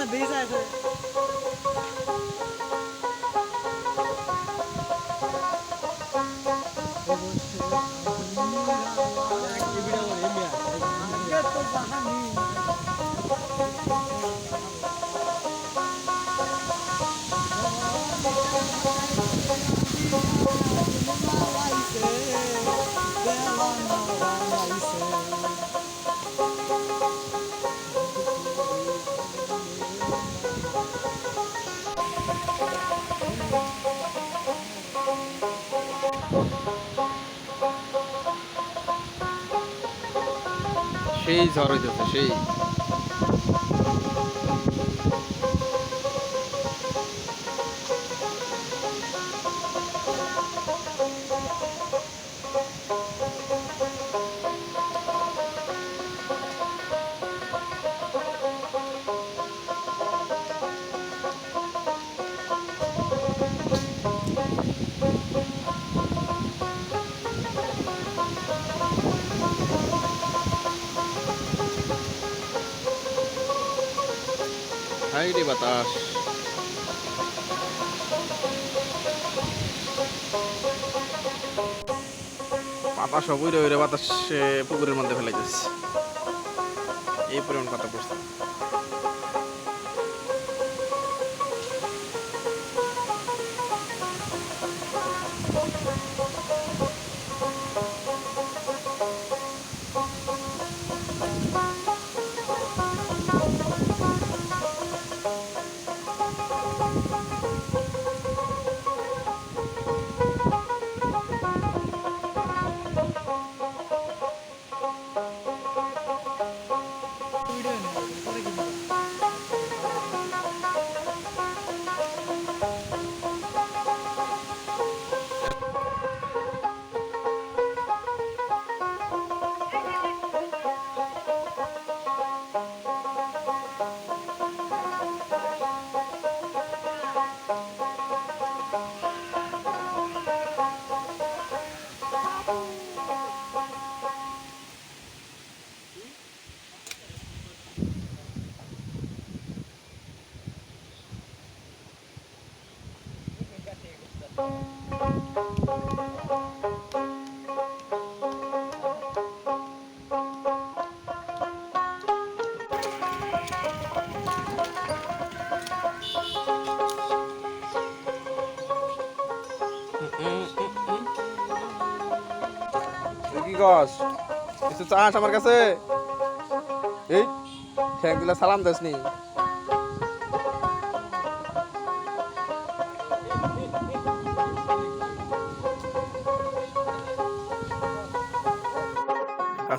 না বেশ আছে সেই ঝড় হইতেছে সেই। বাতাস পাতা সব উইরে উইরে বাতাস পুকুরের মধ্যে ফেলাইতেছে এই পরিমাণ পাতা পড়ছে কস? কিছু চাস আমার কাছে? এই ঠ্যাং দিলে সালাম দাস নি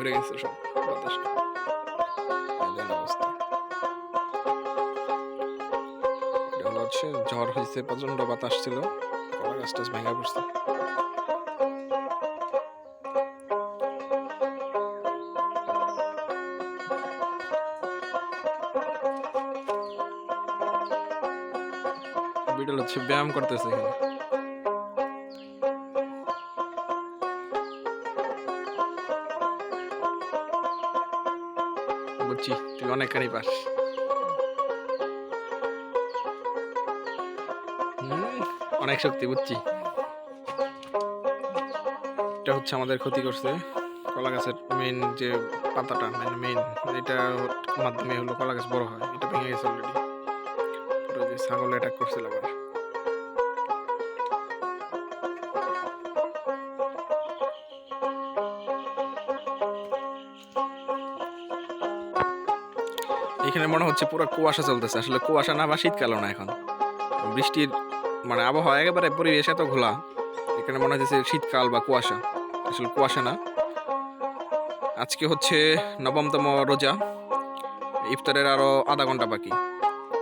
পড়ে গেছে সব হচ্ছে ঝড় হয়েছে প্রচণ্ড বাতাস ছিল ভেঙে পড়ছে হচ্ছে ব্যায়াম করতেছে এখানে বুঝছি তুই অনেকখানি পাস অনেক শক্তি বুঝছি। এটা হচ্ছে আমাদের ক্ষতি করছে কলা গাছের মেন যে পাতাটা মানে মেন এটা মাধ্যমে হলো কলা গাছ বড় হয়, এটা ভেঙে গেছে অলরেডি ছাগল অ্যাটাক করছিল আবার। এখানে মনে হচ্ছে পুরো কুয়াশা চলতেছে। আসলে কুয়াশা না বা শীতকালও না এখন। বৃষ্টির মানে আবহাওয়া একেবারে পরিবেশ এত ঘোলা, এখানে মনে হচ্ছে শীতকাল বা কুয়াশা। আসলে কুয়াশা না। আজকে হচ্ছে নবমতম রোজা। ইফতারের আরও আধা ঘণ্টা বাকি।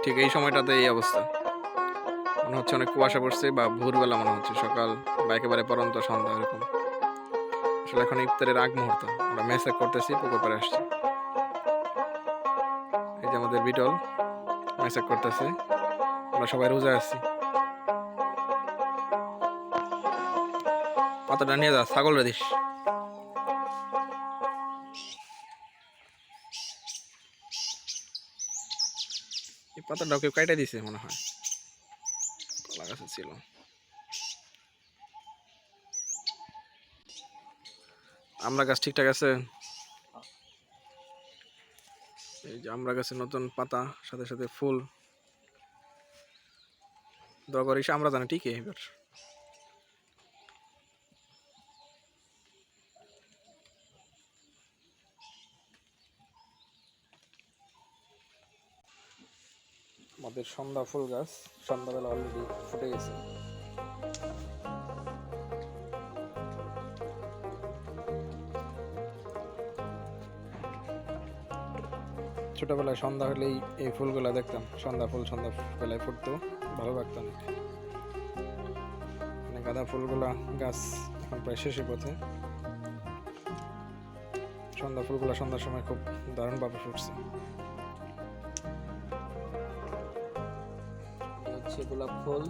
ঠিক এই সময়টাতে এই অবস্থা। মনে হচ্ছে অনেক কুয়াশা পড়ছে বা ভোরবেলা মনে হচ্ছে, সকাল বা একেবারে পরন্ত সন্ধ্যা এরকম। আসলে এখন ইফতারের আগ মুহূর্ত। আমরা মেসেজ করতেছি, পুকুর পাড়ে আসছি। আমাদের বিটল। মেসেজ করতেছে। আমরা সবাই রোজা আছি। পাতাটা নিয়ে যা, ছাগল দিস। এই পাতাটা কেউ কাইটা দিছে মনে হয়। কলা গাছে ছিল। আমরা গাছ ঠিকঠাক আছে? এই যে আমরা গাছে নতুন পাতা, সাথে সাথে ফুল। দোয়া করিস আমরা জানি ঠিকই এবার। আমাদের সন্ধ্যা ফুল গাছ, সন্ধ্যাবেলা অলরেডি ফুটে গেছে। ছোটবেলায় সন্ধ্যা হলেই এই ফুলগুলা দেখতাম। সন্ধ্যা ফুল, সন্ধ্যা বেলায় ফুটতো। ভালো লাগতো অনেক। মানে গাঁদা ফুলগুলা গাছ এখন প্রায় শেষে পথে। সন্ধ্যা ফুলগুলা সন্ধ্যার সময় খুব দারুণভাবে ফুটছে। হচ্ছে গোলাপ ফুল।